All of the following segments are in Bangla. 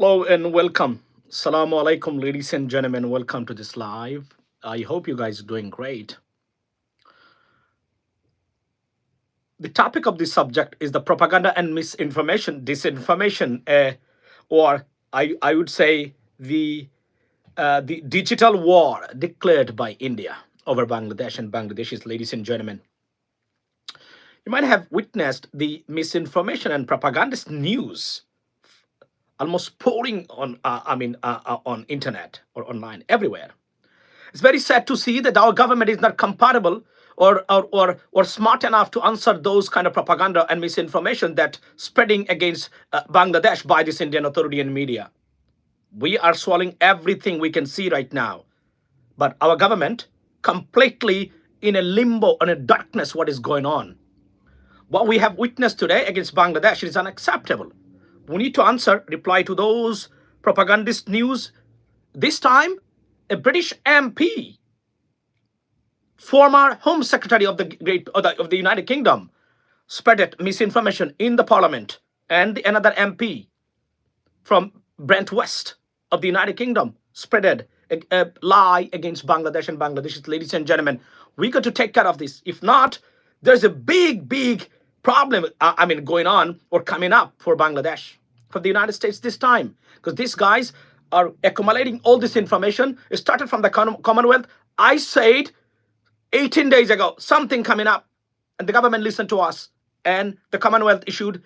Hello and welcome. Assalamu alaikum, ladies and gentlemen. Welcome to this live. I hope you guys are doing great. The topic of this subject is the propaganda and misinformation, disinformation, uh, or I, I would say the uh, the digital war declared by India over Bangladesh and Bangladeshis, ladies and gentlemen. You might have witnessed the misinformation and propagandist news almost pouring on, uh, I mean, uh, uh, on internet or online everywhere. It's very sad to see that our government is not compatible or, or, or, or smart enough to answer those kind of propaganda and misinformation that spreading against uh, Bangladesh by this Indian authority and media. We are swallowing everything we can see right now. But our government completely in a limbo, in a darkness, what is going on. What we have witnessed today against Bangladesh is unacceptable. We need to answer, reply to those propagandist news. This time, a British MP, former Home Secretary of the Great of the, of the United Kingdom, spread misinformation in the Parliament, and another MP from Brent West of the United Kingdom spread a, a lie against Bangladesh and Bangladeshis. Ladies and gentlemen, we got to take care of this. If not, there's a big, big problem, uh, I mean, going on or coming up for Bangladesh, for the United States this time. Because these guys are accumulating all this information. It started from the Commonwealth. I said 18 days ago, something coming up, and the government listened to us. And the Commonwealth issued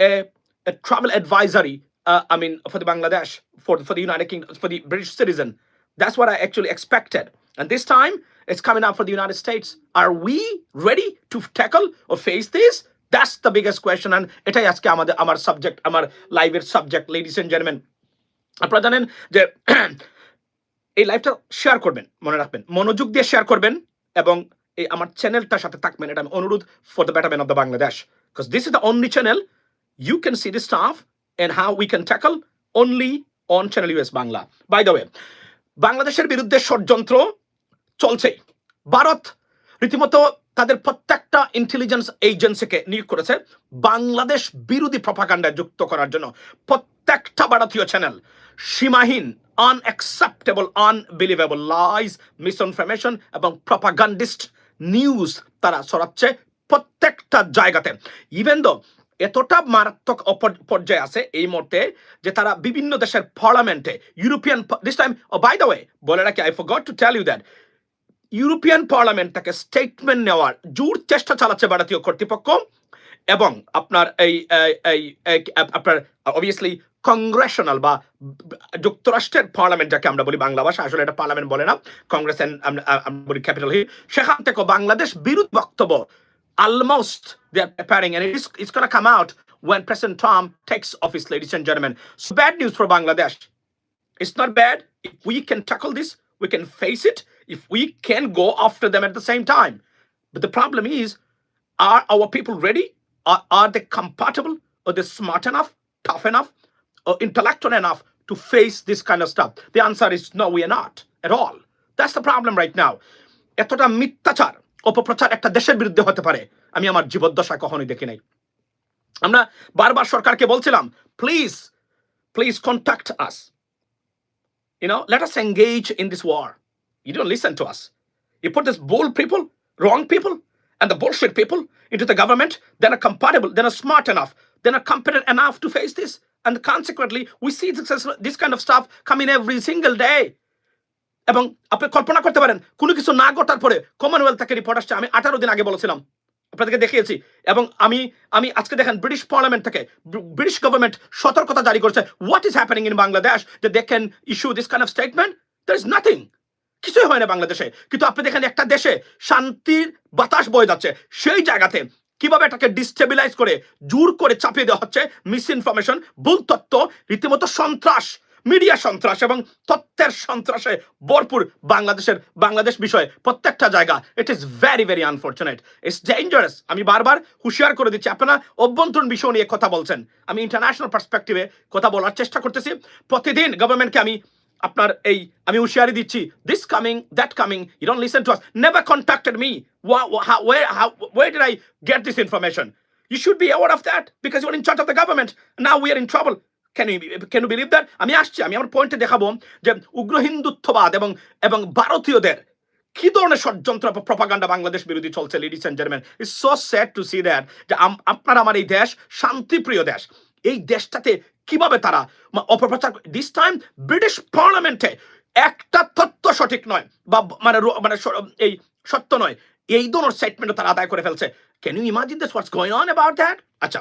a, a travel advisory, uh, I mean, for the Bangladesh, for, for the United Kingdom, for the British citizen. That's what I actually expected. And this time, it's coming up for the United States. Are we ready to tackle or face this? That's the biggest question and এটাই আজকে আমাদের, আমার সাবজেক্ট আমার লাইভের সাবজেক্ট লেডিস এন্ড জেন্টলম্যান আপনারা জানেন যে এই লাইভটা শেয়ার করবেন, মনে রাখবেন। মনোযোগ দিয়ে শেয়ার করবেন এবং এই আমার চ্যানেলটার সাথে থাকবেন। এটা আমি অনুরোধ for the betterment of the Bangladesh because this is the only channel you can see the stuff and how we can tackle only on channel US Bangla by the way বাংলাদেশের বিরুদ্ধে ষড়যন্ত্র চলছেই। ভারত রীতিমতো তাদের প্রত্যেকটা ইন্টেলিজেন্স এজেন্সিকে নিয়োগ করেছে বাংলাদেশ বিরোধী প্রপাকাণ্ডায় যুক্ত করার জন্য। প্রত্যেকটা ভারতীয় চ্যানেল সীমাহীন আনএক্সেপ্টেবল আনবিলিভেবল লাইজ মিসইনফরমেশন এবং প্রপাগান্ডিস্ট নিউজ তারা ছড়াচ্ছে প্রত্যেকটা জায়গাতে। ইভেন দো এতটা মারাত্মক পর্যায়ে আছে এই মুহূর্তে যে তারা বিভিন্ন দেশের পার্লামেন্টে European this time by the way বলে রাখি I forgot to tell you that European parliament তাকে স্টেটমেন্ট নেওয়ার জোর চেষ্টা চালাচ্ছে ভারতীয় কর্তৃপক্ষ এবং আপনার এই আপনার অবভিয়াসলি কংগ্রেশনাল বা যুক্তরাষ্ট্রের পার্লামেন্ট যাকে আমরা বলি বাংলা ভাষা আসলে এটা পার্লামেন্ট বলে না কংগ্রেস বলি ক্যাপিটাল হিল সেখান থেকে বাংলাদেশ বিরোধ বক্তব্য almost they are preparing and it is, it's going to come out when President Trump takes office, ladies and gentlemen. So bad news for Bangladesh. It's not bad. If we can tackle this, we can face it if we can go after them at the same time. But the problem is, are our people ready? Are, are they compatible? Are they smart enough, tough enough, or intellectual enough to face this kind of stuff? The answer is no, we are not at all. That's the problem right now. এতটা মিথ্যাচার অপপ্রচার একটা দেশের বিরুদ্ধে হতে পারে আমি আমার জীবদ্দশা কখনোই দেখি নাই আমরা বারবার সরকারকে বলছিলাম please please contact us You know, let us engage in this war. You don't listen to us. You put this bold people, wrong people, and the bullshit people into the government. They're not compatible. They're not smart enough. They're not competent enough to face this. And consequently, we see this, this kind of stuff coming every single day. এবং আপনি কল্পনা করতে পারেন কোনো কিছু না ঘটার পরে কমনওয়েলথ থেকে রিপোর্ট আসছে আমি আঠারো দিন আগে বলেছিলাম আপনাদেরকে দেখিয়েছি এবং আমি আমি আজকে দেখেন ব্রিটিশ পার্লামেন্ট থেকে ব্রিটিশ গভর্নমেন্ট সতর্কতা জারি করেছে what is happening in Bangladesh যে they can issue this kind of statement there is nothing কিছুই হয় না বাংলাদেশে। কিন্তু আপনি দেখেন একটা দেশে শান্তির বাতাস বয়ে যাচ্ছে। সেই জায়গাতে কীভাবে এটাকে ডিস্টেবিলাইজ করে, জোর করে চাপিয়ে দেওয়া হচ্ছে মিস ইনফরমেশন ভুল তত্ত্ব রীতিমতো সন্ত্রাস মিডিয়া সন্ত্রাস এবং তথ্যের সন্ত্রাসে ভরপুর বাংলাদেশের বাংলাদেশ বিষয়ে প্রত্যেকটা জায়গা। It is very very unfortunate it's dangerous আমি বারবার হুঁশিয়ার করে দিচ্ছি। আপনারা অভ্যন্তরীণ বিষয় নিয়ে কথা বলছেন। আমি ইন্টারন্যাশনাল পার্সপেক্টিভে কথা বলার চেষ্টা করতেছি। প্রতিদিন গভর্নমেন্টকে আমি আপনার এই, আমি হুঁশিয়ারি দিচ্ছি this coming that coming you don't listen to us never contacted me way did I get this information You should be aware of that because you're in charge of the government. না we are in trouble. Can you can you believe that আমি আসছি, আমি আমার পয়েন্টে দেখাবো যে উগ্র হিন্দুত্ববাদ এবং এবং ভারতীয়দের কি ধরনের ষড়যন্ত্র প্রপাগান্ডা বাংলাদেশ বিরোধী চলছে ladies and gentleman it's so sad to see that যে আপনার, আমার এই দেশ শান্তিপ্রিয় দেশ। এই দেশটাতে কীভাবে তারা অপপ্রচার দিস টাইম ব্রিটিশ পার্লামেন্টে একটা তথ্য সঠিক নয়, বা মানে মানে এই সত্য নয়, এই ধরনের স্টেটমেন্টও তারা আদায় করে ফেলছে। Can you imagine this what's going on about that আচ্ছা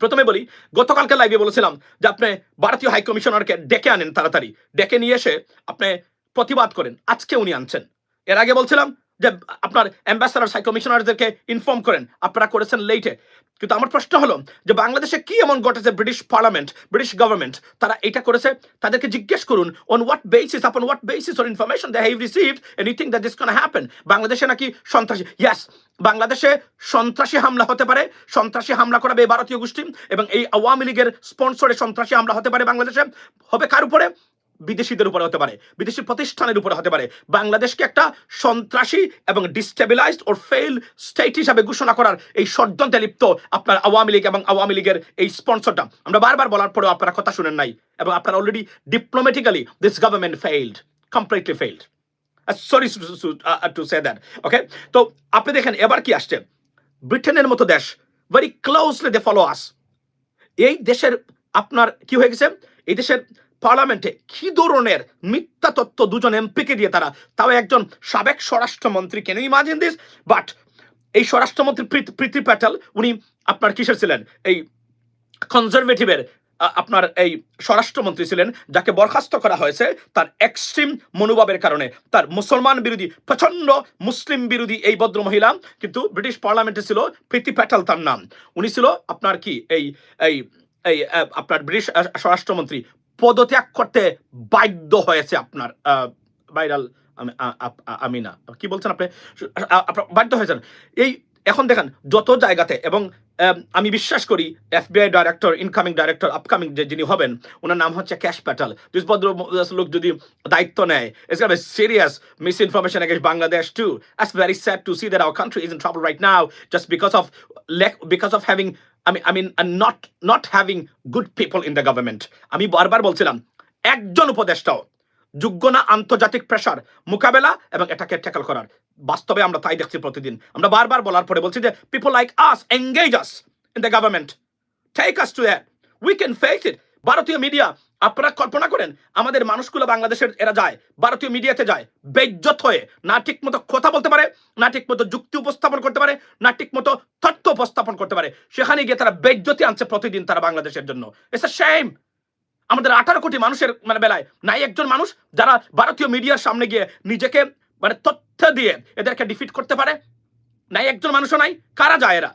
প্রথমে বলি, গতকালকে লাইভে বলেছিলাম যে আপনি ভারতীয় হাই কমিশনারকে ডেকে আনেন তাড়াতাড়ি। ডেকে নিয়ে এসে আপনি প্রতিবাদ করেন। আজকে উনি আনছেন। এর আগে বলছিলাম যে আপনার অ্যাম্বাসাডার হাই কমিশনারদেরকে ইনফর্ম করেন। আপনারা করেছেন লেটে কিন্তু আমার প্রশ্ন হলো যে বাংলাদেশে কি এমন ঘটেছে ব্রিটিশ পার্লামেন্ট ব্রিটিশ গভর্নমেন্ট তারা এটা করেছে? তাদেরকে জিজ্ঞেস করুন on what basis upon what basis or information they have received anything that is can happen বাংলাদেশে নাকি সন্ত্রাসী? ইয়াস বাংলাদেশে সন্ত্রাসী হামলা হতে পারে। সন্ত্রাসী হামলা করাবে এই ভারতীয় গোষ্ঠী এবং এই আওয়ামী লীগের স্পন্সরে সন্ত্রাসী হামলা হতে পারে বাংলাদেশে। হবে কার উপরে? বিদেশিদের উপরে হতে পারে, বিদেশি প্রতিষ্ঠানের উপরে হতে পারে। বাংলাদেশকে একটা সন্ত্রাসী এবং ডিস্টেবিলাইজড ওর ফেল স্টেট হিসাবে ঘোষণা করার এই ষড়যন্ত্রে লিপ্ত আপনার আওয়ামী লীগ এবং আওয়ামী লীগের এই স্পন্সরটা। আমরা বারবার বলার পরেও আপনারা কথা শুনেন নাই এবং আপনারা already diplomatically this government failed completely failed sorry to say that okay তো আপনি দেখেন, এবার কি আসছে? ব্রিটেনের মতো দেশ very closely they follow us এই দেশের আপনার কি হয়ে গেছে? এই দেশের পার্লামেন্টে কি ধরনের মিথ্যা তত্ত্ব দুজন এমপিকে দিয়ে তারা, তাও একজন সাবেক স্বরাষ্ট্রমন্ত্রী কেন ইমাজিন দিস বাট এই স্বরাষ্ট্রমন্ত্রী প্রীতি প্যাটেল, উনি আপনার কিসের ছিলেন? এই কনজারভেটিভের আপনার এই স্বরাষ্ট্রমন্ত্রী ছিলেন, যাকে বরখাস্ত করা হয়েছে তার এক্সট্রিম মনোভাবের কারণে। তার মুসলমান বিরোধী প্রচণ্ড মুসলিম বিরোধী এই ভদ্র মহিলা, কিন্তু ব্রিটিশ পার্লামেন্টে ছিল প্রীতি প্যাটেল তার নাম। উনি ছিল আপনার কি, এই এই এই আপনার ব্রিটিশ স্বরাষ্ট্রমন্ত্রী পদত্যাগ করতে বাধ্য হয়েছে আপনার ভাইরাল আমিনা। কি বলছেন আপনি? বাধ্য হয়েছেন। এই, এখন দেখেন, যত জায়গাতে এবং আমি বিশ্বাস করি, FBI director incoming director upcoming যে যিনি হবেন, ওনার নাম হচ্ছে ক্যাশ প্যাটাল। দিস ভদ্র লোক যদি দায়িত্ব নেয় it's got serious misinformation against Bangladesh to That's very sad to see that our country is in trouble right now just because of lack, because of having I I mean not not having good people in the government আমি বারবার বলছিলাম, একজন উপদেষ্টাও যোগ্য না, আন্তর্জাতিক প্রেশার মোকাবেলা এবং এটাকে ট্যাকল করার। বাস্তবে আমরা তাই দেখছি প্রতিদিন। আমরা বারবার বলার পরে বলছি যে people like us engage us in the government take us to that we can face it ভারতীয় মিডিয়া আপনারা কল্পনা করেন, আমাদের মানুষগুলো বাংলাদেশের, এরা যায়, ভারতীয় মিডিয়াতে যায়, বেজ্জত হয়ে না ঠিক মতো কথা বলতে পারে, না ঠিক মতো যুক্তি উপস্থাপন করতে পারে, না ঠিক মতো তথ্য উপস্থাপন করতে পারে। সেখানে গিয়ে তারা বেজ্জতি আনছে প্রতিদিন তারা বাংলাদেশের জন্য। ইটস আ আমাদের আঠারো কোটি মানুষের মানে বেলায় নাই একজন মানুষ যারা ভারতীয় মিডিয়ার সামনে গিয়ে নিজেকে মানে তথ্য দিয়ে এদেরকে ডিফিট করতে পারে। নাই একজন মানুষও নাই, কারা যায় এরা?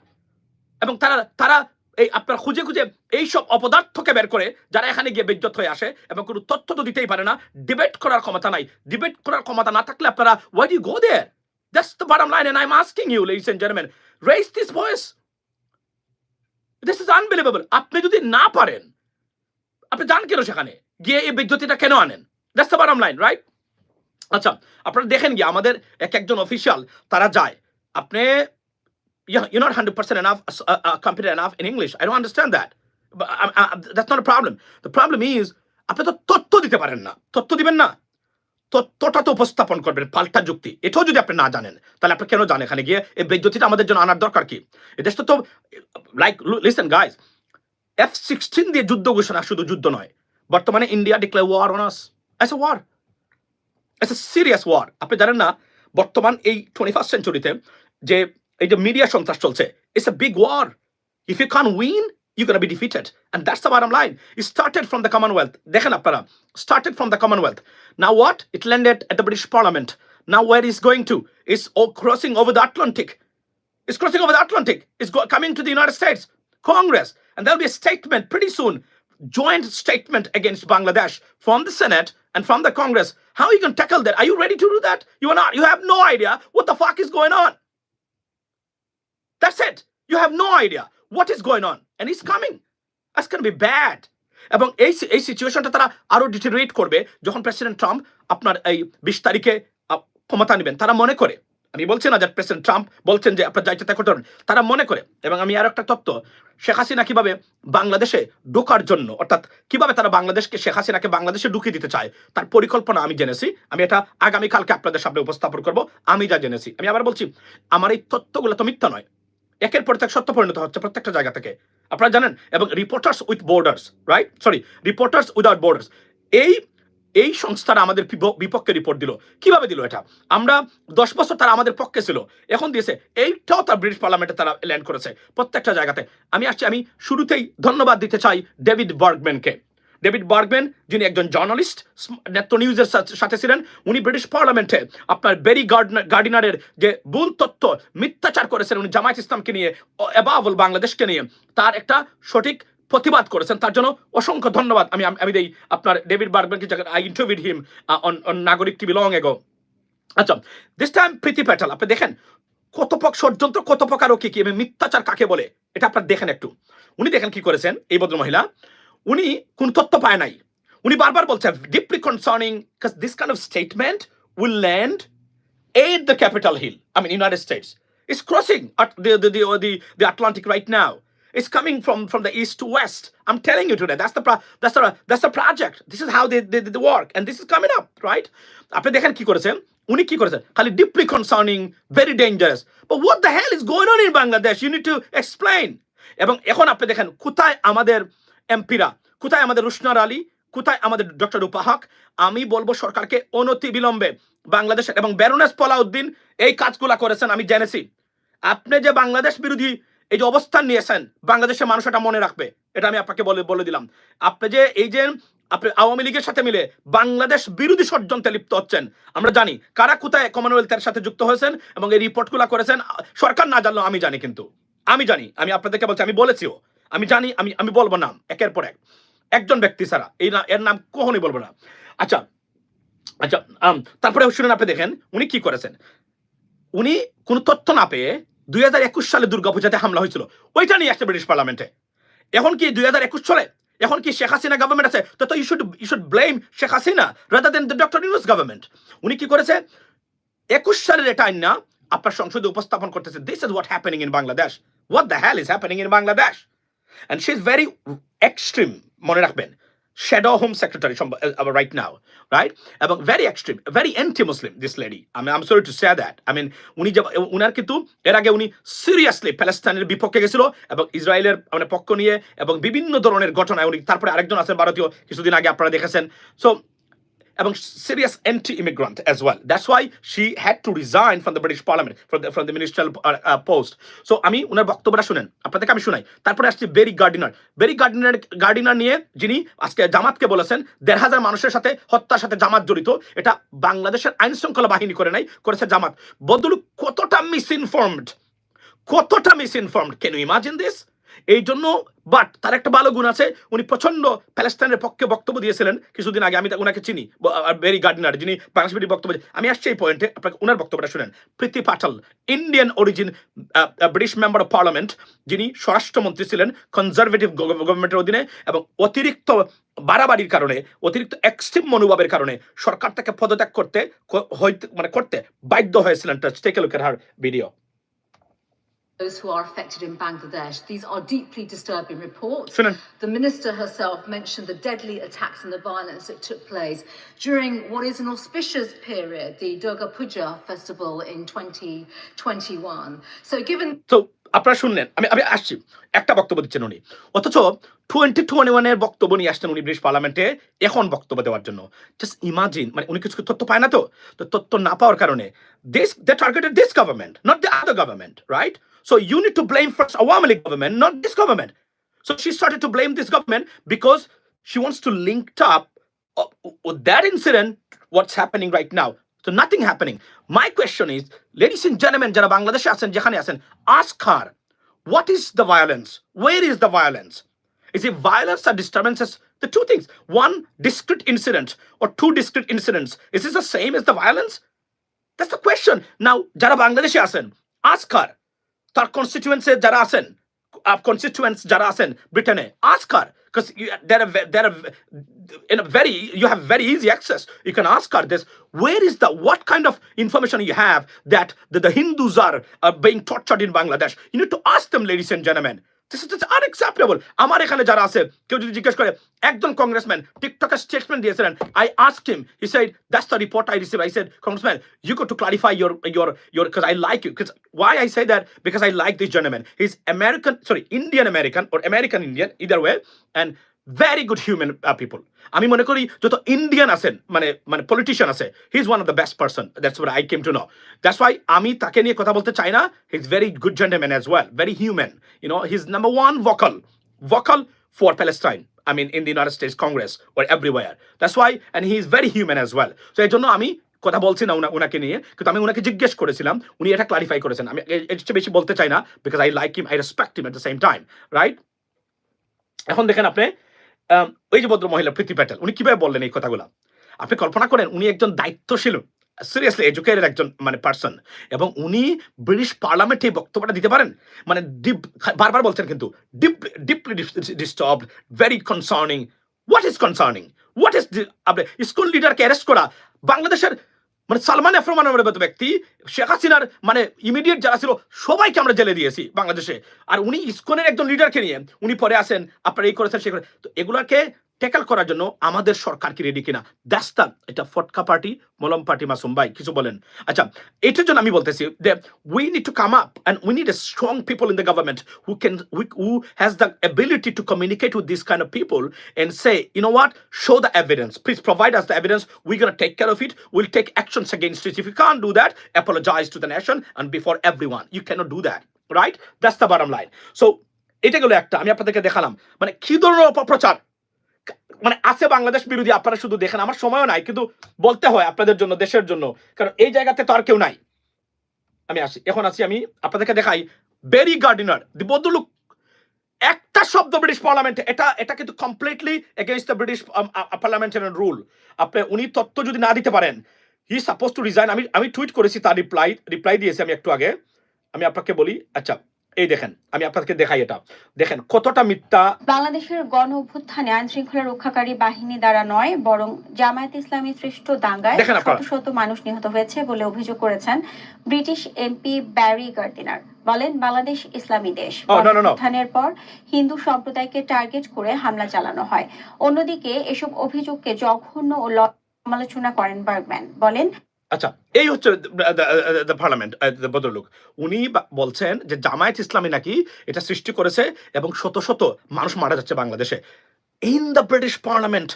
এবং তারা তারা এই আপনার খুঁজে খুঁজে এইসব অপদার্থকে বের করে যারা এখানে গিয়ে বেজ্জত হয়ে আসে এবং কোনো তথ্য তো দিতেই পারে না ডিবেট করার ক্ষমতা নাই। ডিবেট করার ক্ষমতা না থাকলে আপনারা why you go there that's line and I am asking you ladies and gentleman raise this voice this is unbelievable আপনি যদি না পারেন, আপনি যান কেন সেখানে? গিয়ে এই বিদ্যুতিটা কেন আনেন? That's the bottom line right আচ্ছা আপনারা দেখেন গিয়ে আমাদের এক একজন অফিসিয়াল তারা যায়। আপনি you're not 100% enough uh, uh, competent enough in English. I don't understand that. But I, I, that's not a problem. The problem is আপনি তো তথ্য দিতে পারেন না। তথ্য দিবেন না। তথ্যটা তো উপস্থাপন করবেন পাল্টা যুক্তি। এটাও যদি আপনি না জানেন তাহলে আপনি কেন জানেন এখানে গিয়ে এই বেজ্যোতিটা আমাদের জন্য আনার দরকার কি? এদেশ তো like listen guys F sixteen দিয়ে যুদ্ধ ঘোষণা শুধু যুদ্ধ নয়। বর্তমানে India declare war on us as a war as a serious war আপনি জানেন না বর্তমান এই টোয়েন্টি ফার্স্ট সেঞ্চুরিতে যে এই যে মিডিয়া সন্ত্রাস চলছে it's a big war if you can win you can be defeated and that's the bottom line it started from the Commonwealth দেখেন আপনারা started from the Commonwealth now what it landed at the British parliament now war is going to is crossing over the Atlantic is crossing over the Atlantic, is go- coming to the United States Congress, and there'll be a statement pretty soon, joint statement against Bangladesh from the Senate and from the Congress. How are you going to tackle that? Are you ready to do that? You are not. You have no idea what the fuck is going on. You have no idea what is going on, and it's coming. That's going to be bad. এবং এই এই সিচুয়েশনটা তারা আরও ডিটেরিয়েট করবে যখন প্রেসিডেন্ট ট্রাম্প আপনার এই বিশ তারিখে ক্ষমতা নেবেন। তারা মনে করে আমি বলছি না যে প্রেসিডেন্ট ট্রাম্প বলছেন যে আপনার যাইতে করতে পারেন তারা মনে করে এবং আমি আর একটা তত্ত্ব শেখ হাসিনা কীভাবে বাংলাদেশে ঢোকার জন্য অর্থাৎ কীভাবে তারা বাংলাদেশকে শেখ হাসিনাকে বাংলাদেশে ঢুকিয়ে দিতে চায় তার পরিকল্পনা আমি জেনেছি। আমি এটা আগামীকালকে আপনাদের সামনে উপস্থাপন করব। আমি যা জেনেছি। আমি আবার বলছি আমার এই তত্ত্বগুলো তো মিথ্যা নয়। একের পর এক সত্য পরিণত হচ্ছে প্রত্যেকটা জায়গা থেকে। আপনারা জানেন, এবং reporters with borders right sorry reporters without borders এই এই সংস্থারা আমাদের বিপক্ষে রিপোর্ট দিল। কীভাবে দিল এটা? আমরা দশ বছর তারা আমাদের পক্ষে ছিল। এখন দিয়েছে এইটাও তার ব্রিটিশ পার্লামেন্টে তারা ল্যান্ড করেছে প্রত্যেকটা জায়গাতে। আমি আসছি, আমি শুরুতেই ধন্যবাদ দিতে চাই ডেভিড বার্গম্যানকে। ডেভিড বার্গম্যান, যিনি একজন জার্নালিস্ট নেত্র নিউজের সাথে- ছিলেন, উনি ব্রিটিশ পার্লামেন্টে আপনার বেরি গার্ডনার গার্ডিনারের যে ভুল তথ্য, মিথ্যাচার করেছেন, উনি জামায়াত ইসলামকে নিয়ে এবাবল বাংলাদেশকে নিয়ে, তার একটা সঠিক প্রতিবাদ করেছেন। তার জন্য অসংখ্য ধন্যবাদ। আমি, আমি- দেই আপনার David বার্গম্যানকে I interviewed him on Nagorik TV long ago আচ্ছা দিস টাইম প্রীতি প্যাটাল, আপনি দেখেন কত পক ষড়যন্ত্র কত প্রকার ও কি কি মিথ্যাচার কাকে বলে, এটা আপনার দেখেন একটু। উনি দেখেন কি করেছেন, এই ভদ্র মহিলা উনি কোন তথ্য পায় নাই উনি বারবার বলছেন deeply concerning this kind of statement will land United States. It's crossing at the, the, the, or the, the Atlantic right now. It's coming from, from the east to west. I'm telling you today. That's the pro- that's the that's the project. This is how they, they, they work, and this is coming up, right? আপনি দেখেন কি করেছেন উনি কি করেছেন খালি deeply concerning very dangerous but what the hell is going on in Bangladesh you need to explain এবং এখন আপনি দেখেন কোথায় আমাদের এমপিরা। কোথায় আমাদের রুশনার আলী? কোথায় আমাদের ডক্টর রূপাহক? আমি বলব সরকারকে অনতি বিলম্বে। বাংলাদেশের এবং ব্যারোনেস পলাউদ্দিন এই কাজগুলা করেছেন, আমি জেনেছি। আপনি যে বাংলাদেশ বিরোধী এই যে অবস্থান নিয়েছেন, বাংলাদেশের মানুষ এটা মনে রাখবে। এটা আমি আপনাকে বলে বলে দিলাম। আপনি যে এই যে আপনি আওয়ামী লীগের সাথে মিলে বাংলাদেশ বিরোধী ষড়যন্ত্রে লিপ্ত হচ্ছেন, আমরা জানি কারা কোথায় কমনওয়েলথের সাথে যুক্ত হয়েছেন এবং এই রিপোর্টগুলো করেছেন সরকার না জানলেও আমি জানি কিন্তু। আমি জানি, আমি আপনাদেরকে বলছি, আমি বলেছিও। আমি জানি, আমি আমি বলব নাম, একের পর এক। একজন ব্যক্তি ছাড়া, এই না, এর নাম কখনই বলব না। আচ্ছা আচ্ছা তারপরে শুনেন আপনি দেখেন, উনি কি করেছেন? উনি কোনো তথ্য না পেয়ে দুই হাজার একুশ সালে দুর্গাপূজাতে হামলা হয়েছিল। ওইটা নিয়ে আসছে ব্রিটিশ পার্লামেন্টে। এখন কি দুই হাজার একুশ সালে এখন কি শেখ হাসিনা গভর্নমেন্ট আছে? তো you should you should blame Sheikh Hasina rather than the doctor Yunus government উনি কি করেছে? একুশ সালের এটা আইন না, আপনার সংসদে উপস্থাপন করতেছে। This is what happening in Bangladesh what the hell is happening in Bangladesh and she is very extreme মনে রাখবেন। Shadow home secretary right now right এবং very extreme very anti Muslim this lady আমি am sorry to say that I mean উনি যে উনার কিন্তু এর আগে উনি সিরিয়াসলি প্যালেস্তানের বিপক্ষে গেছিল এবং ইসরায়েলের মানে পক্ষ নিয়ে এবং বিভিন্ন ধরনের ঘটনায় উনি তারপরে আরেকজন আছেন ভারতীয়, কিছুদিন আগে আপনারা দেখেছেন। সো এবং serious anti immigrant as well that's why she had to resign from the British parliament from the from the ministerial post so আমি ওনার বক্তব্যটা শুনেন, আপনাদেরকে আমি শুনাই। তারপরে আসছি Barry Gardiner Barry Gardiner Gardiner নিয়ে যিনি আজকে জামাতকে বলেছেন, দেড় হাজার মানুষের সাথে হত্যার সাথে জামাত জড়িত, এটা বাংলাদেশের আইন শৃঙ্খলা বাহিনী করে নাই, করেছে জামাত। বদলু কতটা মিস ইনফর্মড কতটা misinformed can imagine this এই জন্য বাট তার একটা ভালো গুণ আছে, উনি প্রচণ্ড প্যালেস্তাইনের পক্ষে বক্তব্য দিয়েছিলেন কিছুদিন আগে, আমি ওনাকে চিনি ভেরি গার্ডিনার যিনি বাংলাদেশ বক্তব্য আমি আসছি এই পয়েন্টে আপনাকে ওনার বক্তব্যটা শুনেন। Priti Patel Indian origin British member of parliament যিনি স্বরাষ্ট্রমন্ত্রী ছিলেন কনজারভেটিভ গভর্নমেন্টের অধীনে, এবং অতিরিক্ত বাড়াবাড়ির কারণে, অতিরিক্ত এক্সট্রিম মনোভাবের কারণে, সরকার তাকে পদত্যাগ করতে মানে করতে বাধ্য হয়েছিলেন take look at her video those who are affected in Bangladesh. These are deeply disturbing reports. শুনেন The minister herself mentioned the deadly attacks and the violence that took place during what is an auspicious period, the Durga Puja festival in 2021. So, given তো আপনারা শুনলেন আমি আমি আসছি একটা বক্তব্য দিচ্ছেন উনি অথচ টোয়েন্টি টোয়েন্টি ওয়ানের বক্তব্য নিয়ে আসছেন উনি ব্রিটিশ পার্লামেন্টে এখন বক্তব্য দেওয়ার জন্য জাস্ট ইমাজিন মানে উনি কিছু তথ্য পায় না তো তো তথ্য না পাওয়ার কারণে this they targeted this government not the other government right So you need to blame first Awami League government not this government So she started to blame this government because she wants to link up uh, with that incident, what's happening right now. So nothing happening. My question is, ladies and gentlemen, যারা বাংলাদেশে আছেন যেখানে আছেন, ask her, what is the violence? Where is the violence? Is it violence or disturbances? The two things. One discrete incident or two discrete incidents. Is this the same as the violence? That's the question. Now, যারা বাংলাদেশে আছেন, ask her, তার কনস্টিটুয়েন্সে যারা আছেন কনস্টিটুয়েন্টস যারা আছেন ব্রিটেনে ask her because you, they're, a, ve- they're a, ve- in a very you have very easy access you can ask her this where is the what kind of information you have that the, the hindus are, are being tortured in bangladesh you need to ask them ladies and gentlemen This is just unacceptable আমার এখানে যারা আছে কেউ যদি জিজ্ঞেস করে একজন কংগ্রেসম্যান টিকটকে স্টেটমেন্ট দিয়েছিলেন I ask him he said that's the report I receive I said congressman you go to clarify your your your because I like you because why I say that because I like this gentleman he's American sorry Indian American or American Indian either way and very good human uh, people আমি মনে করি যত ইন্ডিয়ান আছেন মানে মানে পলিটিশিয়ান আছে he is one of the best person that's war I came to know that's why আমি তাকে নিয়ে কথা বলতে চাই না he is very good gentleman as well very human you know he is number one vocal vocal for Palestine. I mean, in the United States Congress or everywhere. That's why, and he is very human as well. So এই জন্য আমি কথা বলছি না উনাকে নিয়ে কিন্তু আমি উনাকে জিজ্ঞেস করেছিলাম উনি এটা ক্লারিফাই করেছেন আমি এ- এর বেশি বলতে চাই না because I like him I respect him at the same time right এখন দেখেন আপনি ওই যে ভদ্র মহিলা প্রীতি প্যাটেল, উনি কীভাবে বললেন এই কথাগুলো? আপনি কল্পনা করেন, উনি একজন দায়িত্বশীল সিরিয়াসলি এডুকেটেড একজন মানে পার্সন এবং উনি ব্রিটিশ পার্লামেন্টে এই বক্তব্যটা দিতে পারেন? মানে ডিপ বারবার বলছেন কিন্তু deep deeply disturb very concerning what is concerning what is আপনি স্কুল লিডারকে অ্যারেস্ট করা, বাংলাদেশের মানে সালমান এফরমান রহমানের মতো ব্যক্তি, শেখ হাসিনার মানে ইমিডিয়েট যারা ছিল, সবাইকে আমরা জেলে দিয়েছি বাংলাদেশে। আর উনি ইসকনের একজন লিডারকে নিয়ে, উনি পরে আসেন, আপনারা এই করেছেন সে করে তো এগুলাকে ট্যাকেল করার জন্য আমাদের সরকার কি রেডি কিনা দ্যাটস দ্য এটা ফটকা পার্টি মলম পার্টি মাসুম ভাই কিছু বলেন আচ্ছা এটার জন্য আমি বলতেছি যে we need to come up and we need a strong people in the government who can who has the ability to communicate with this kind of people and say, you know what, show the evidence. Please provide us the evidence. We're going to take care of it. We'll take actions against it. If you can't do that, apologize to the nation and before everyone. You cannot do that. Right? That's the bottom line. So, এটা গেলো একটা আমি আপনাদেরকে দেখালাম মানে কি ধরনের অপপ্রচার মানে আছে বাংলাদেশ বিরোধী, আপনারা শুধু দেখেন, আমার সময়ও নাই, কিন্তু বলতে হয় আপনাদের জন্য, দেশের জন্য, কারণ এই জায়গাতে তো আর কেউ নাই। আমি আসি, এখন আসি আমি আপনাদেরকে দেখাই বেরি গার্ডিনার দি বদলুক একটা শব্দ ব্রিটিশ পার্লামেন্টে এটা এটা কিন্তু completely against the British parliamentary rule আপনি, উনি তত্ত্ব যদি না দিতে পারেন হি সাপোজ টু রিজাইন আমি আমি টুইট করেছি তার রিপ্লাই রিপ্লাই দিয়েছি আমি একটু আগে, আমি আপনাকে বলি আচ্ছা এই দেখেন আমি আপনাকে দেখাই এটা। দেখেন কতটা মিথ্যা। বাংলাদেশের গণ অভ্যুত্থানে আইন শৃঙ্খলা রক্ষাকারী বাহিনী দ্বারা নয় বরং জামায়াত ইসলামী সৃষ্ট দাঙ্গায় শত শত মানুষ নিহত হয়েছে বলে অভিযোগ করেছেন ব্রিটিশ এমপি ব্যারি গার্দিনার। বলেন বাংলাদেশ ইসলামী দেশ. অভ্যুত্থানের পর হিন্দু সম্প্রদায়কে টার্গেট করে হামলা চালানো হয়। অন্যদিকে এসব অভিযোগকে জঘন্য ও সমালোচনা করেন বার্গম্যান। বলেন আচ্ছা এই হচ্ছে দ্য পার্লামেন্ট দ্য উনি বলছেন যে জামায়াত ইসলামী নাকি এটা সৃষ্টি করেছে এবং শত শত মানুষ মারা যাচ্ছে বাংলাদেশে। In the British parliament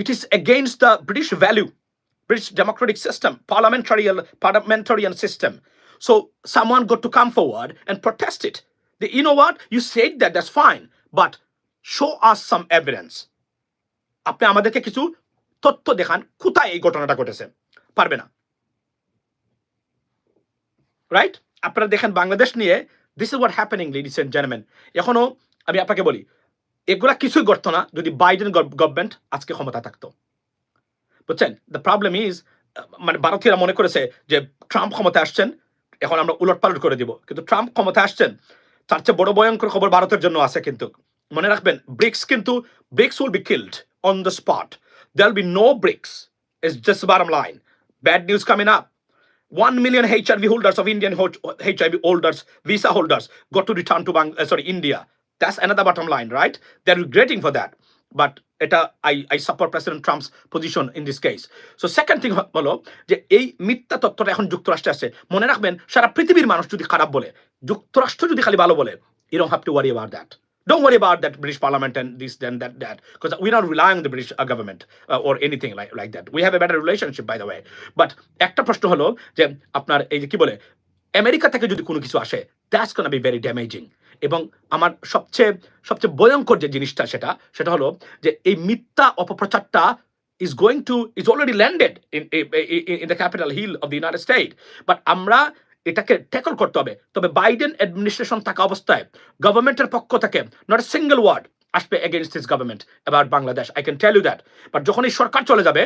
it is against the British value British democratic system parliamentarial parliamentarian system so someone got to come forward and protest it the I know what you said that that's fine but show us some evidence আপনি আমাদেরকে কিছু তথ্য দেখান, কোথায় এই ঘটনাটা ঘটেছে? পারবে না। রাইট আপনারা দেখেন বাংলাদেশ নিয়ে this is what happening ladies and gentleman এখনও আমি আপনাকে বলি, এগুলা কিছুই করতো না যদি বাইডেন গভর্নমেন্ট আজকে ক্ষমতা থাকতো। বুঝছেন? দ্য প্রবলেম ইজ মানে ভারতীয়রা মনে করেছে যে ট্রাম্প ক্ষমতা আসছেন, এখন আমরা উলট পালট করে দিব। কিন্তু ট্রাম্প ক্ষমতা আসছেন, তার চেয়ে বড় ভয়ঙ্কর খবর ভারতের জন্য আছে কিন্তু। মনে রাখবেন ব্রিক্স কিন্তু BRICS will be killed on the spot there be no BRICS is just bottom line bad news coming up 1 million HIV holders of Indian HIV holders, visa holders, got to return to Bang- uh, sorry, India. That's another bottom line, right? They're regretting for that. But এটা I support President Trump's position in this case. So second thing হ- হলো যে এই মিথ্যা তত্ত্বটা এখন যুক্তরাষ্ট্রে আছে মনে রাখবেন সারা পৃথিবীর মানুষ যদি খারাপ বলে যুক্তরাষ্ট্র যদি খালি ভালো বলে you don't have to worry about that. Don't worry about that British Parliament and this, then that, that, because we're not relying on the British uh, government uh, or anything like, like that. We have a better relationship, by the way. But একটা প্রশ্ন হলো যে আপনার এই যে কি বলে আমেরিকা থেকে যদি কোনো কিছু আসে that's gonna be very damaging এবং আমার সবচেয়ে সবচেয়ে ভয়ঙ্কর যে জিনিসটা সেটা সেটা হলো যে এই মিথ্যা অপপ্রচারটা is going to is already landed in in the Capitol Hill of the United State but আমরা এটাকে ট্যাকল করতে হবে। তবে বাইডেন অ্যাডমিনিস্ট্রেশন থাকা অবস্থায় গভর্নমেন্টের পক্ষ থেকে নট এ সিঙ্গেল ওয়ার্ড আসবে against this government about Bangladesh I can tell you that but যখন এই সরকার চলে যাবে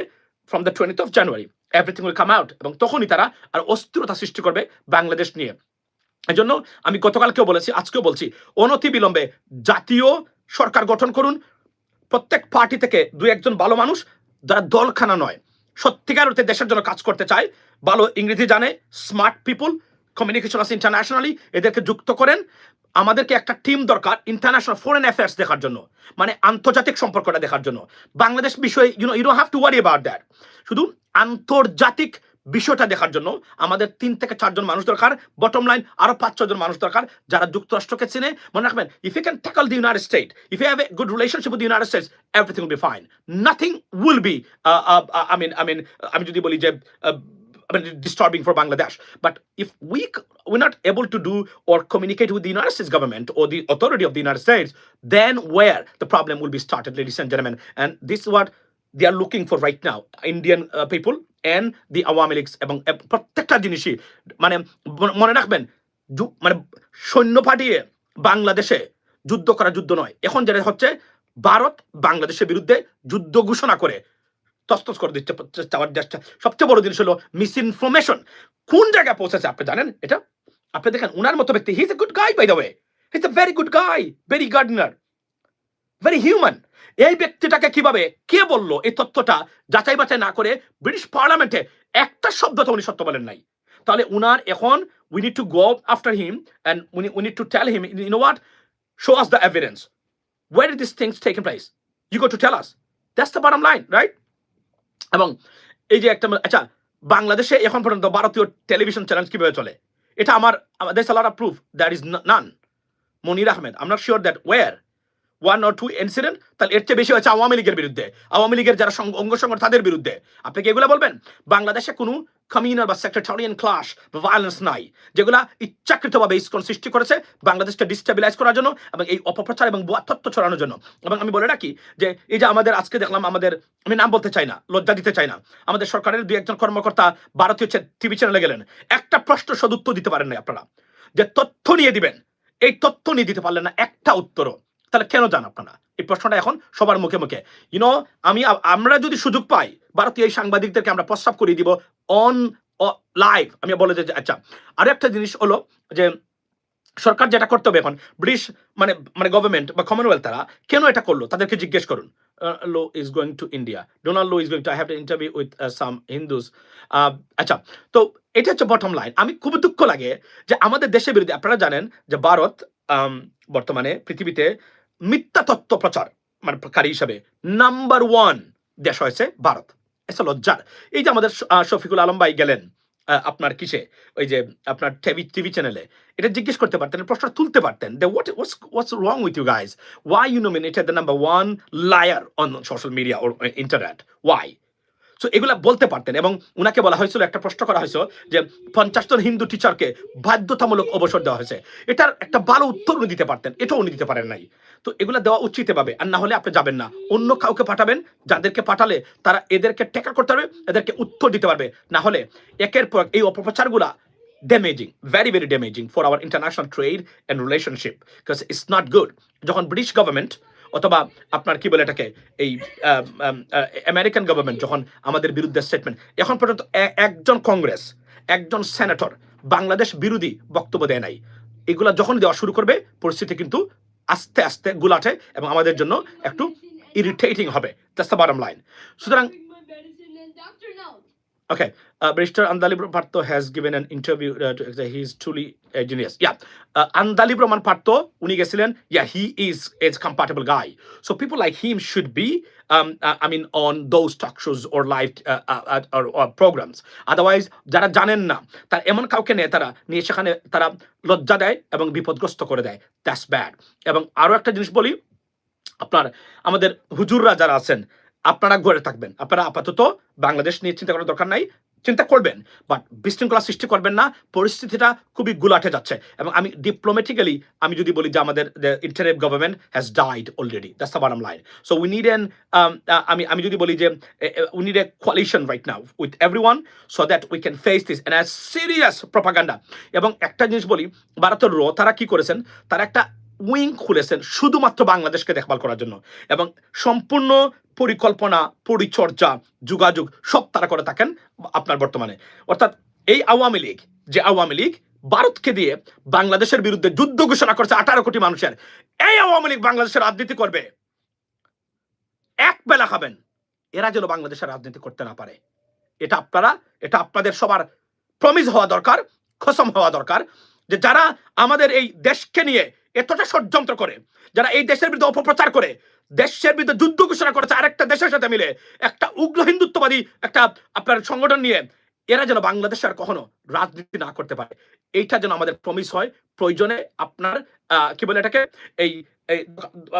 from the twenty of January everything will come out এবং তখনই তারা আর অস্থিরতা সৃষ্টি করবে বাংলাদেশ নিয়ে। এই জন্য আমি গতকালকেও বলেছি, আজকেও বলছি অনতি বিলম্বে জাতীয় সরকার গঠন করুন। প্রত্যেক পার্টি থেকে দু একজন ভালো মানুষ, যারা দলখানা নয়, সত্যিকার অর্থে দেশের জন্য কাজ করতে চায়, ভালো ইংরেজি জানে স্মার্ট পিপুল কমিউনিকেশন আছে ইন্টারন্যাশনালি এদেরকে যুক্ত করেন। আমাদেরকে একটা টিম দরকার ইন্টারন্যাশনাল ফরেন অ্যাফেয়ার্স দেখার জন্য মানে আন্তর্জাতিক সম্পর্কটা দেখার জন্য। বাংলাদেশ বিষয়ে you know you have to worry about that শুধু আন্তর্জাতিক বিষয়টা দেখার জন্য আমাদের তিন থেকে চারজন মানুষ দরকার বটম লাইন আরও পাঁচ ছজন মানুষ দরকার যারা যুক্তরাষ্ট্রকে চিনে। মনে রাখবেন if you can tackle the United State if you have a good relationship with United States everything will be fine nothing will be I mean I mean আমি যদি বলি যে uh, I mean, disturbing for Bangladesh. But if we we're not able to do or communicate with the United States government or the authority of the United States, then where the problem will be started, ladies and gentlemen. And this is what they are looking for right now, Indian uh, people and the Awami Leagues এবং প্রত্যেকটা জিনিসই মানে মনে- মনে রাখবেন মানে সৈন্য পাঠিয়ে বাংলাদেশে যুদ্ধ করা যুদ্ধ নয় এখন যেটা হচ্ছে ভারত বাংলাদেশের বিরুদ্ধে যুদ্ধ ঘোষণা করে তস্তস করে দিচ্ছে চাওয়ার চেষ্টা সবচেয়ে বড় জিনিস হলো মিস ইনফরমেশন কোন জায়গায় পৌঁছেছে আপনি জানেন এটা? আপনি দেখেন উনার মতো ব্যক্তি he is a good guy by the way he is a very good guy very gardener very human এই ব্যক্তিটাকে কীভাবে কে বলল এই তথ্যটা যাচাই বাছাই না করে ব্রিটিশ পার্লামেন্টে একটা শব্দ তো উনি সত্য বলেন নাই। তাহলে উনার এখন we need to go after him and উনি we need to tell him you know what show us the evidence where did these things taken place? You got to tell us. That's the bottom line, right? এবং এই যে একটা আচ্ছা বাংলাদেশে এখন পর্যন্ত ভারতীয় টেলিভিশন চ্যানেল কীভাবে চলে? এটা আমার দেশ আলাদা proof that is none Monir Ahmed আমরা sure that war one or two incident তাহলে এর চেয়ে বেশি হয়েছে আওয়ামী লীগের বিরুদ্ধে। আওয়ামী লীগের যারা অঙ্গ সংগঠন, তাদের বিরুদ্ধে। আপনি কি এগুলো বলবেন? বাংলাদেশে কোনো কমিউনাল বা সেক্রেটারিয়ান ক্লাস বা ভায়োলেন্স নাই, যেগুলা ইচ্ছাকৃতভাবে ইস্কন সৃষ্টি করেছে বাংলাদেশকে ডিস্টেবিলাইজ করার জন্য এবং এই অপপ্রচার এবং তথ্য ছড়ানোর জন্য। এবং আমি বলে রাখি যে, এই যে আমাদের আজকে দেখলাম আমাদের, আমি নাম বলতে চাই না, লজ্জা দিতে চাই না। আমাদের সরকারের দুই একজন কর্মকর্তা ভারতীয় টিভি চ্যানেলে গেলেন। একটা প্রশ্ন সদুত্তর দিতে পারেন না আপনারা। যে তথ্য নিয়ে দিবেন, এই তথ্য নিয়ে দিতে পারলেন না, একটা উত্তরও। তাহলে কেন যান আপনারা? এই প্রশ্নটা এখন সবার মুখে মুখে। ইউনো আমি আমরা যদি সুযোগ পাই, ভারতীয় এই সাংবাদিকদেরকে আমরা প্রস্তাব করিয়ে দিব অন লাইভ আমি বলে যে আচ্ছা আরও একটা জিনিস হলো যে সরকার যেটা করতে হবে এখন, ব্রিটিশ মানে মানে গভর্নমেন্ট বা কমনওয়েলথ তারা কেন এটা করল? তাদেরকে জিজ্ঞেস করুন। Lu is going to India Donald Lu is going to I have interview with some Hindus আচ্ছা তো এটা হচ্ছে বটম লাইন আমি খুব দুঃখ লাগে যে আমাদের দেশের বিরুদ্ধে, আপনারা জানেন যে ভারত বর্তমানে পৃথিবীতে মিথ্যা তত্ত্ব প্রচার মানে কারী হিসাবে নাম্বার ওয়ান দেশ হয়েছে ভারত। এটা লজ্জার। এই যে আমাদের শফিকুল আলম ভাই গেলেন আপনার কিসে? ওই যে আপনার টিভি টিভি চ্যানেলে এটা জিজ্ঞেস করতে পারতেন, প্রশ্ন তুলতে পারতেন they what was what's wrong with you guys why you nominated the number one liar on social media or internet why so এগুলা বলতে পারতেন। এবং উনাকে বলা হয়েছিল, একটা প্রশ্ন করা হয়েছিল যে পঞ্চাশ জন হিন্দু টিচারকে বাধ্যতামূলক অবসর দেওয়া হয়েছে। এটার একটা ভালো উত্তর উনি দিতে পারতেন, এটাও উনি দিতে পারেন নাই। তো এগুলা দেওয়া উচিত এভাবে, আর না হলে আপনি যাবেন না। অন্য কাউকে পাঠাবেন, যাদেরকে পাঠালে তারা এদেরকে টেকার করতে পারবে, এদেরকে উত্তর দিতে পারবে। না হলে একের পর এই অপপ্রচারগুলা damaging very very damaging for our international trade and relationship because it's not good যখন ব্রিটিশ গভর্নমেন্ট অথবা আপনার কি বলে এটাকে, এই আমেরিকান গভর্নমেন্ট যখন আমাদের বিরুদ্ধে স্টেটমেন্ট এখন পর্যন্ত একজন কংগ্রেস একজন সেনেটর বাংলাদেশ বিরোধী বক্তব্য দেয় নাই। এগুলা যখন দেওয়া শুরু করবে, পরিস্থিতি কিন্তু আস্তে আস্তে গুলাটে এবং আমাদের জন্য একটু ইরিটেটিং হবে। দ্যাটস দ্য বটম লাইন সুতরাং Okay, uh, Barrister Andalibro Parto has given an interview uh, to say he is truly a genius. Yeah, uh, Andalibro Man Parto, উনি গেছিলেন, yeah, he is a compatible guy. So people like him should be, um, uh, I mean, on those talk shows or live uh, uh, uh, or, or programs. Otherwise, যারা জানেন না, তার এমন কাউকে নিয়ে তারা নিয়ে সেখানে তারা লজ্জা দেয় এবং বিপদগ্রস্ত করে দেয়। That's bad. এবং আরও একটা জিনিস বলি, আপনার আমাদের হুজুররা যারা আছেন আপনারা ঘরে থাকবেন। আপনারা আপাতত বাংলাদেশ নিয়ে চিন্তা করার দরকার নাই, চিন্তা করবেন বাট বিশৃঙ্খলা সৃষ্টি করবেন না, পরিস্থিতিটা খুবই গুলাটে যাচ্ছে, এবং আমি ডিপ্লোমেটিক্যালি আমি যদি বলি যে আমাদের interim government has died already that's the bottom line so we need an আমি আমি যদি বলি যে we need a coalition right now with everyone so that we can face this as serious propaganda এবং একটা জিনিস বলি, ভারতের র, তারা কি করেছেন? তারা একটা উইং খুলেছেন শুধুমাত্র বাংলাদেশকে দেখভাল করার জন্য। এবং সম্পূর্ণ পরিকল্পনা, পরিচর্যা, যোগাযোগ সব তারা করে থাকেন আপনার বর্তমানে। অর্থাৎ এই আওয়ামী লীগ, যে আওয়ামী লীগ ভারতকে দিয়ে বাংলাদেশের বিরুদ্ধে যুদ্ধ ঘোষণা করছে আঠারো কোটি মানুষের, এই আওয়ামী লীগ বাংলাদেশের রাজনীতি করবে। এক বেলা খাবেন, এরা যেন বাংলাদেশের রাজনীতি করতে না পারে। এটা আপনারা, এটা আপনাদের সবার প্রমিস হওয়া দরকার, খসম হওয়া দরকার যে যারা আমাদের এই দেশকে নিয়ে এতটা ষড়যন্ত্র করে, যারা এই দেশের বিরুদ্ধে অপপ্রচার করে, দেশের বিরুদ্ধে যুদ্ধ ঘোষণা করেছে আরেকটা দেশের সাথে মিলে, একটা উগ্র হিন্দুত্ববাদী একটা আপনার সংগঠন নিয়ে, এরা যেন বাংলাদেশে আর কখনো রাজনীতি না করতে পারে। এইটা যেন আমাদের প্রমিস হয়, প্রয়োজনে আপনার কি বলে এটাকে, এই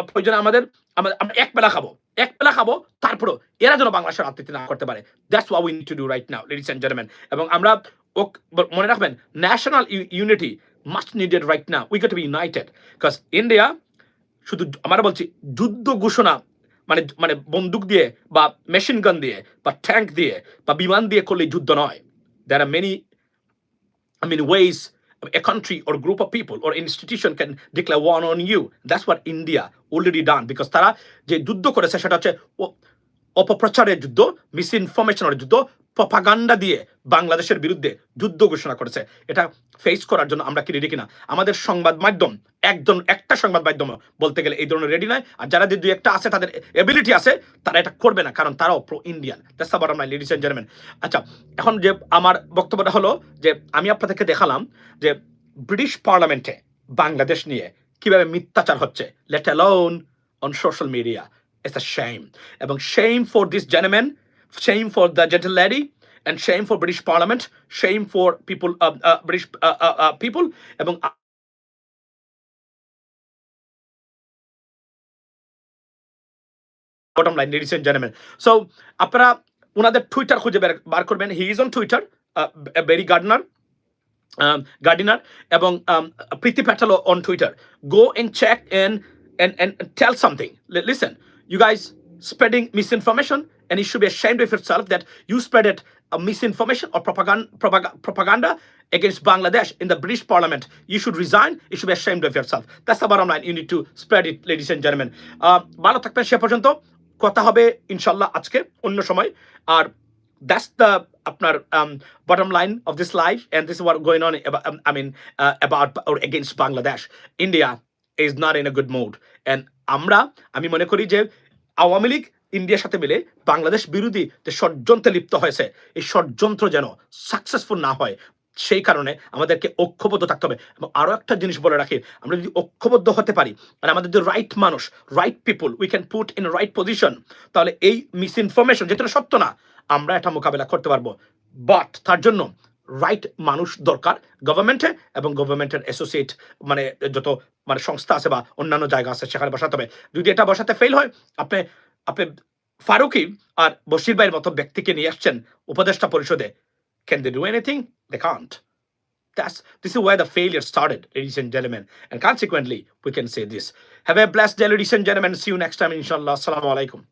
প্রয়োজনে আমাদের, আমরা এক বেলা খাব, এক বেলা খাব, তারপরও এরা যেন বাংলাদেশের রাজনীতি না করতে পারে। That's what we need to do right now ladies gentleman এবং আমরা মনে রাখবেন national unity must needed right now we got be united because India শুধু আমরা বলছি যুদ্ধ ঘোষণা মানে মানে বন্দুক দিয়ে বা মেশিন গান দিয়ে বা ট্যাঙ্ক দিয়ে বা বিমান দিয়ে করলে যুদ্ধ নয়। There are many I mean, ways a country or group of people or institution can declare war on you. That's what India already done because তারা যে যুদ্ধ করেছে সেটা হচ্ছে অপপ্রচারের যুদ্ধ মিস ইনফরমেশনের যুদ্ধ প্রপাগান্ডা দিয়ে বাংলাদেশের বিরুদ্ধে যুদ্ধ ঘোষণা করেছে। এটা ফেস করার জন্য আমরা কি রেডি কিনা? আমাদের সংবাদ মাধ্যম একজন একটা সংবাদ মাধ্যম বলতে গেলে এই ধরনের রেডি নয়। আর যারা দুই একটা আছে, তাদের এবিলিটি আছে, তারা এটা করবে না, কারণ তারাও pro Indian that's ladies and gentleman আচ্ছা এখন যে আমার বক্তব্যটা হলো যে আমি আপনাদেরকে দেখালাম যে ব্রিটিশ পার্লামেন্টে বাংলাদেশ নিয়ে কীভাবে মিথ্যাচার হচ্ছে let alone on social media it's a shame এবং shame for this gentleman Shame for the gentle lady and shame for British Parliament, shame for people, uh, uh, British uh, uh, uh, people, এবং bottom line, ladies and gentlemen. So, আপনারা ওনাদের টুইটার খুঁজে বের বার করবেন he is on Twitter Barry Gardner Gardiner এবং um, Priti Patel on Twitter go and check and and and tell something. Li- Listen, you guys spreading misinformation, and you should be ashamed of yourself that you spreaded a misinformation or propaganda, propaganda against Bangladesh in the British Parliament. You should resign. You should be ashamed of yourself. That's the bottom line. You need to spread it, ladies and gentlemen. Uh, থাকবেন সে অন্য সময় আর that's the আপনার um, bottom line of this life and this is what going on about, um, I mean uh, about or against Bangladesh India is not in a good mood and আমরা আমি মনে করি যে আওয়ামী লীগ ইন্ডিয়ার সাথে মিলে বাংলাদেশ বিরোধী যে ষড়যন্ত্রে লিপ্ত হয়েছে, এই ষড়যন্ত্র যেন সাকসেসফুল না হয়, সেই কারণে আমাদেরকে ঐক্যবদ্ধ থাকতে হবে। এবং আরও একটা জিনিস বলে রাখি, আমরা যদি ঐক্যবদ্ধ হতে পারি আর আমাদের যে রাইট মানুষ right people we can put in right position তাহলে এই মিস ইনফরমেশন যেটা সত্য না, আমরা এটা মোকাবেলা করতে পারব। বাট তার জন্য রাইট মানুষ দরকার গভর্নমেন্টে এবং গভর্নমেন্টের অ্যাসোসিয়েট মানে যত মানে সংস্থা আছে বা অন্যান্য জায়গা আছে, সেখানে বসাতে হবে। যদি এটা বসাতে ফেল হয়, আপনি আপনি ফারুকি আর বশির ভাইয়ের মতো ব্যক্তিকে নিয়ে আসছেন উপদেষ্টা পরিষদে can they do anything they can't That's this is where the failure started, ladies and gentlemen. And consequently, we can say this. Have a blessed day, ladies and gentlemen. See you next time, inshallah. Assalamu alaikum.